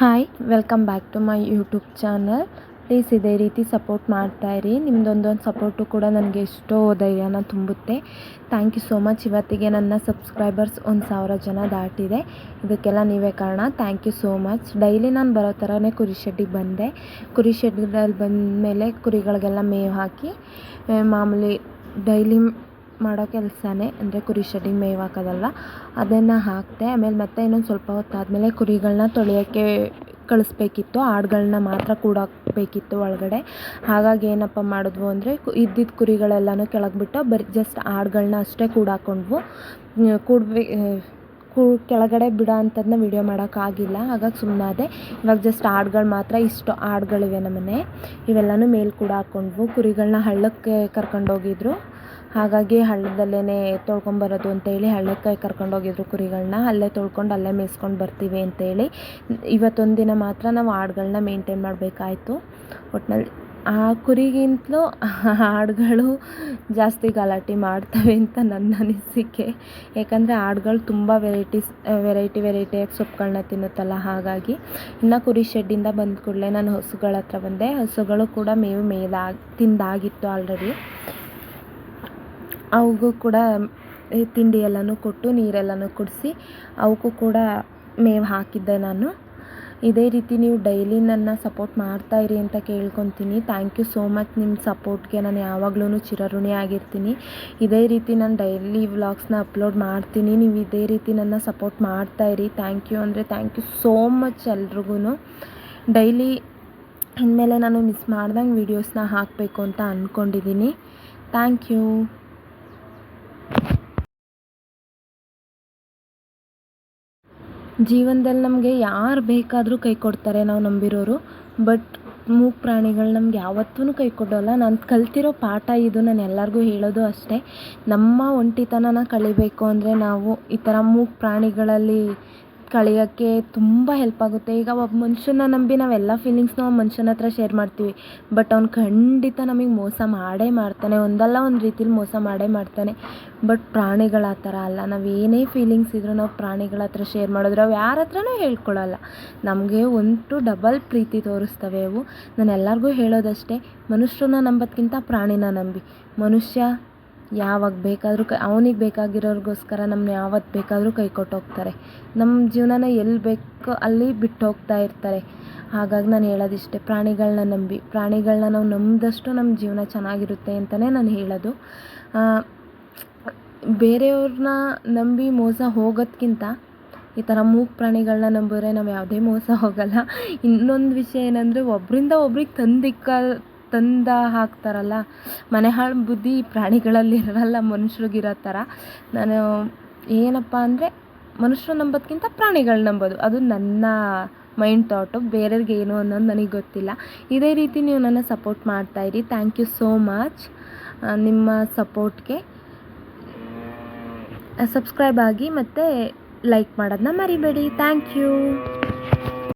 Hi welcome back to my YouTube channel please ಇದೇ ರೀತಿ support ಮಾಡ್ತಾ ಇರಿ. ನಿಮ್ಮದೊಂದೊಂದು ಸಪೋರ್ಟು ಕೂಡ ನನಗೆ ಎಷ್ಟೋ ಧೈರ್ಯನ ತುಂಬುತ್ತೆ. ಥ್ಯಾಂಕ್ ಯು ಸೋ ಮಚ್ ಇವತ್ತಿಗೆ ನನ್ನ ಸಬ್ಸ್ಕ್ರೈಬರ್ಸ್ ಒಂದು ಸಾವಿರ ಜನ ದಾಟಿದೆ. ಇದಕ್ಕೆಲ್ಲ ನೀವೇ ಕಾರಣ. Thank you so much daily ನಾನು ಬರೋ ಥರನೇ ಕುರಿ ಶೆಡ್ಡಿಗೆ ಬಂದೆ. ಕುರಿ ಶೆಡ್ಡಲ್ಲಿ ಬಂದಮೇಲೆ ಕುರಿಗಳಿಗೆಲ್ಲ ಮೇವು ಹಾಕಿ ಮಾಮೂಲಿ ಡೈಲಿ ಮಾಡೋ ಕೆಲಸನೇ ಅಂದರೆ ಕುರಿ ಶೆಡ್ಡಿಂಗ್ ಮೇವು ಹಾಕೋದಲ್ಲ, ಅದನ್ನು ಹಾಕಿದೆ, ಆಮೇಲೆ ಮತ್ತೆ ಇನ್ನೊಂದು ಸ್ವಲ್ಪ ಹೊತ್ತಾದಮೇಲೆ ಕುರಿಗಳನ್ನ ತೊಳೆಯೋಕ್ಕೆ ಕಳಿಸ್ಬೇಕಿತ್ತು ಆಡುಗಳನ್ನ ಮಾತ್ರ ಕೂಡಾಕಬೇಕಿತ್ತು ಒಳಗಡೆ. ಹಾಗಾಗಿ ಏನಪ್ಪ ಮಾಡಿದ್ವು ಅಂದರೆ ಇದ್ದಿದ್ದ ಕುರಿಗಳೆಲ್ಲನೂ ಕೆಳಗೆ ಬಿಟ್ಟು ಬರೀ ಜಸ್ಟ್ ಆಡುಗಳನ್ನ ಅಷ್ಟೇ ಕೂಡಾಕೊಂಡ್ವು. ಕೂಡ್ಬೇ ಕೂ, ಕೆಳಗಡೆ ಬಿಡೋ ಅಂಥದ್ದನ್ನ ವೀಡಿಯೋ ಮಾಡೋಕ್ಕಾಗಿಲ್ಲ, ಹಾಗಾಗಿ ಸುಮ್ಮನಾದೆ ಇವಾಗ ಜಸ್ಟ್ ಆಡುಗಳು ಮಾತ್ರ, ಇಷ್ಟು ಆಡುಗಳಿವೆ ನಮ್ಮನೆ. ಇವೆಲ್ಲನೂ ಮೇಲೆ ಕೂಡ ಹಾಕ್ಕೊಂಡ್ವು ಕುರಿಗಳನ್ನ ಹಳ್ಳಕ್ಕೆ ಕರ್ಕೊಂಡೋಗಿದ್ರು. ಹಾಗಾಗಿ ಹಳ್ಳದಲ್ಲೇ ತೊಳ್ಕೊಂಬರೋದು ಅಂತೇಳಿ ಹಳ್ಳಕ್ಕೆ ಕರ್ಕೊಂಡೋಗಿದ್ರು ಕುರಿಗಳನ್ನ ಅಲ್ಲೇ ತೊಳ್ಕೊಂಡು ಅಲ್ಲೇ ಮೇಯಿಸ್ಕೊಂಡು ಬರ್ತೀವಿ ಅಂತೇಳಿ. ಇವತ್ತೊಂದು ದಿನ ಮಾತ್ರ ನಾವು ಆಡುಗಳನ್ನ ಮೇಂಟೈನ್ ಮಾಡಬೇಕಾಯಿತು. ಒಟ್ನಲ್ಲಿ ಆ ಕುರಿಗಿಂತಲೂ ಆಡುಗಳು ಜಾಸ್ತಿ ಗಲಾಟೆ ಮಾಡ್ತವೆ ಅಂತ ನನ್ನ ಅನಿಸಿಕೆ. ಯಾಕಂದರೆ ಆಡುಗಳು ತುಂಬ ವೆರೈಟೀಸ್, ವೆರೈಟಿ ವೆರೈಟಿಯಾಗಿ ಸೊಪ್ಪುಗಳನ್ನ ತಿನ್ನುತ್ತಲ್ಲ ಹಾಗಾಗಿ. ಇನ್ನು ಕುರಿ ಶೆಡ್ಡಿಂದ ಬಂದ ಕೂಡಲೇ ನಾನು ಹಸುಗಳ ಹತ್ರ ಬಂದೆ. ಹಸುಗಳು ಕೂಡ ಮೇವು ಮೇಯ್ದಾಗಿ, ತಿಂದಾಗಿತ್ತು ಆಲ್ರೆಡಿ ಅವಕ್ಕೂ ಕೂಡ ತಿಂಡಿ ಎಲ್ಲನೂ ಕೊಟ್ಟು, ನೀರೆಲ್ಲನೂ ಕುಡಿಸಿ ಅವಕ್ಕೂ ಕೂಡ ಮೇವು ಹಾಕಿದ್ದೆ ನಾನು. ಇದೇ ರೀತಿ ನೀವು ಡೈಲಿ ನನ್ನ ಸಪೋರ್ಟ್ ಮಾಡ್ತಾಯಿರಿ ಅಂತ ಕೇಳ್ಕೊತೀನಿ. ಥ್ಯಾಂಕ್ ಯು ಸೋ ಮಚ್ ನಿಮ್ಮ ಸಪೋರ್ಟ್ಗೆ. ನಾನು ಯಾವಾಗ್ಲೂ ಚಿರಋಣಿ ಆಗಿರ್ತೀನಿ. ಇದೇ ರೀತಿ ನಾನು ಡೈಲಿ ವ್ಲಾಗ್ಸ್ನ ಅಪ್ಲೋಡ್ ಮಾಡ್ತೀನಿ. ನೀವು ಇದೇ ರೀತಿ ನನ್ನ ಸಪೋರ್ಟ್ ಮಾಡ್ತಾಯಿರಿ ಥ್ಯಾಂಕ್ ಯು ಅಂದರೆ ಥ್ಯಾಂಕ್ ಯು ಸೋ ಮಚ್ ಎಲ್ರಿಗೂ ಡೈಲಿ ಇನ್ಮೇಲೆ ನಾನು ಮಿಸ್ ಮಾಡ್ದಂಗೆ ವೀಡಿಯೋಸ್ನ ಹಾಕಬೇಕು ಅಂತ ಅಂದ್ಕೊಂಡಿದ್ದೀನಿ ಥ್ಯಾಂಕ್ ಯು. ಜೀವನದಲ್ಲಿ ನಮಗೆ ಯಾರು ಬೇಕಾದರೂ ಕೈ ಕೊಡ್ತಾರೆ ನಾವು ನಂಬಿರೋರು. ಬಟ್ ಮೂಕ ಪ್ರಾಣಿಗಳು ನಮ್ಗೆ ಯಾವತ್ತೂ ಕೈ ಕೊಡೋಲ್ಲ. ನಾನು ಕಲ್ತಿರೋ ಪಾಠ ಇದು, ನಾನು ಎಲ್ಲರಿಗೂ ಹೇಳೋದು ಅಷ್ಟೇ. ನಮ್ಮ ಒಂಟಿತನನ ಕಳಿಬೇಕು ಅಂದರೆ ನಾವು ಈ ಥರ ಮೂಕ ಪ್ರಾಣಿಗಳಲ್ಲಿ ಕಳೆಯೋಕ್ಕೆ ತುಂಬ ಹೆಲ್ಪ್ ಆಗುತ್ತೆ. ಈಗ ಒಬ್ಬ ಮನುಷ್ಯನ ನಂಬಿ ನಾವೆಲ್ಲ ಫೀಲಿಂಗ್ಸ್ನ ಮನುಷ್ಯನ ಹತ್ರ ಶೇರ್ ಮಾಡ್ತೀವಿ. ಬಟ್ ಅವ್ನು ಖಂಡಿತ ನಮಗೆ ಮೋಸ ಮಾಡೇ ಮಾಡ್ತಾನೆ. ಒಂದಲ್ಲ ಒಂದು ರೀತಿಲಿ ಮೋಸ ಮಾಡೇ ಮಾಡ್ತಾನೆ. ಬಟ್ ಪ್ರಾಣಿಗಳ ಆ ಥರ ಅಲ್ಲ. ನಾವು ಏನೇ ಫೀಲಿಂಗ್ಸ್ ಇದ್ರೂ ನಾವು ಪ್ರಾಣಿಗಳ ಹತ್ರ ಶೇರ್ ಮಾಡಿದ್ರೆ ಅವು ಯಾರ ಹತ್ರನೂ ಹೇಳ್ಕೊಳ್ಳಲ್ಲ ನಮಗೆ ಒಂಟು ಡಬಲ್ ಪ್ರೀತಿ ತೋರಿಸ್ತವೆ ಅವು. ನಾನು ಎಲ್ಲರಿಗೂ ಹೇಳೋದಷ್ಟೇ, ಮನುಷ್ಯರನ್ನ ನಂಬೋದ್ಕಿಂತ ಪ್ರಾಣಿನ ನಂಬಿ. ಮನುಷ್ಯ ಯಾವಾಗ ಬೇಕಾದರೂ ಕ, ಅವನಿಗೆ ಬೇಕಾಗಿರೋರಿಗೋಸ್ಕರ ನಮ್ಮನ್ನ ಯಾವತ್ತು ಬೇಕಾದರೂ ಕೈ ಕೊಟ್ಟೋಗ್ತಾರೆ ನಮ್ಮ ಜೀವನನ ಎಲ್ಲಿ ಬೇಕೋ ಅಲ್ಲಿ ಬಿಟ್ಟು ಹೋಗ್ತಾ ಇರ್ತಾರೆ. ಹಾಗಾಗಿ ನಾನು ಹೇಳೋದಿಷ್ಟೇ ಪ್ರಾಣಿಗಳನ್ನ ನಂಬಿ ಪ್ರಾಣಿಗಳನ್ನ ನಾವು ನಂಬಿದಷ್ಟು ನಮ್ಮ ಜೀವನ ಚೆನ್ನಾಗಿರುತ್ತೆ ಅಂತಲೇ ನಾನು ಹೇಳೋದು. ಬೇರೆಯವ್ರನ್ನ ನಂಬಿ ಮೋಸ ಹೋಗೋದ್ಕಿಂತ ಈ ಥರ ಮೂಕ್ ಪ್ರಾಣಿಗಳನ್ನ ನಂಬಿದ್ರೆ ನಾವು ಯಾವುದೇ ಮೋಸ ಹೋಗಲ್ಲ. ಇನ್ನೊಂದು ವಿಷಯ ಏನಂದರೆ ಒಬ್ಬರಿಂದ ಒಬ್ರಿಗೆ ತಂದಿಕ್ಕ ತಂದು ಹಾಕ್ತಾರಲ್ಲ, ಮನೆ ಹಾಳು ಬುದ್ಧಿ ಪ್ರಾಣಿಗಳಲ್ಲಿ ಮನುಷ್ಯರಿಗಿರೋ ಥರ ನಾನು ಏನಪ್ಪ ಅಂದರೆ ಮನುಷ್ಯರು ನಂಬೋದ್ಕಿಂತ ಪ್ರಾಣಿಗಳು ನಂಬೋದು. ಅದು ನನ್ನ ಮೈಂಡ್ ಥಾಟು, ಬೇರೆಯವ್ರಿಗೆ ಏನು ಅನ್ನೋದು ನನಗೆ ಗೊತ್ತಿಲ್ಲ. ಇದೇ ರೀತಿ ನೀವು ನನ್ನ ಸಪೋರ್ಟ್ ಮಾಡ್ತಾಯಿರಿ ಥ್ಯಾಂಕ್ ಯು ಸೋ ಮಚ್. ನಿಮ್ಮ ಸಪೋರ್ಟ್ಗೆ ಸಬ್ಸ್ಕ್ರೈಬ್ ಆಗಿ ಮತ್ತು ಲೈಕ್ ಮಾಡೋದನ್ನ ಮರಿಬೇಡಿ. Thank you.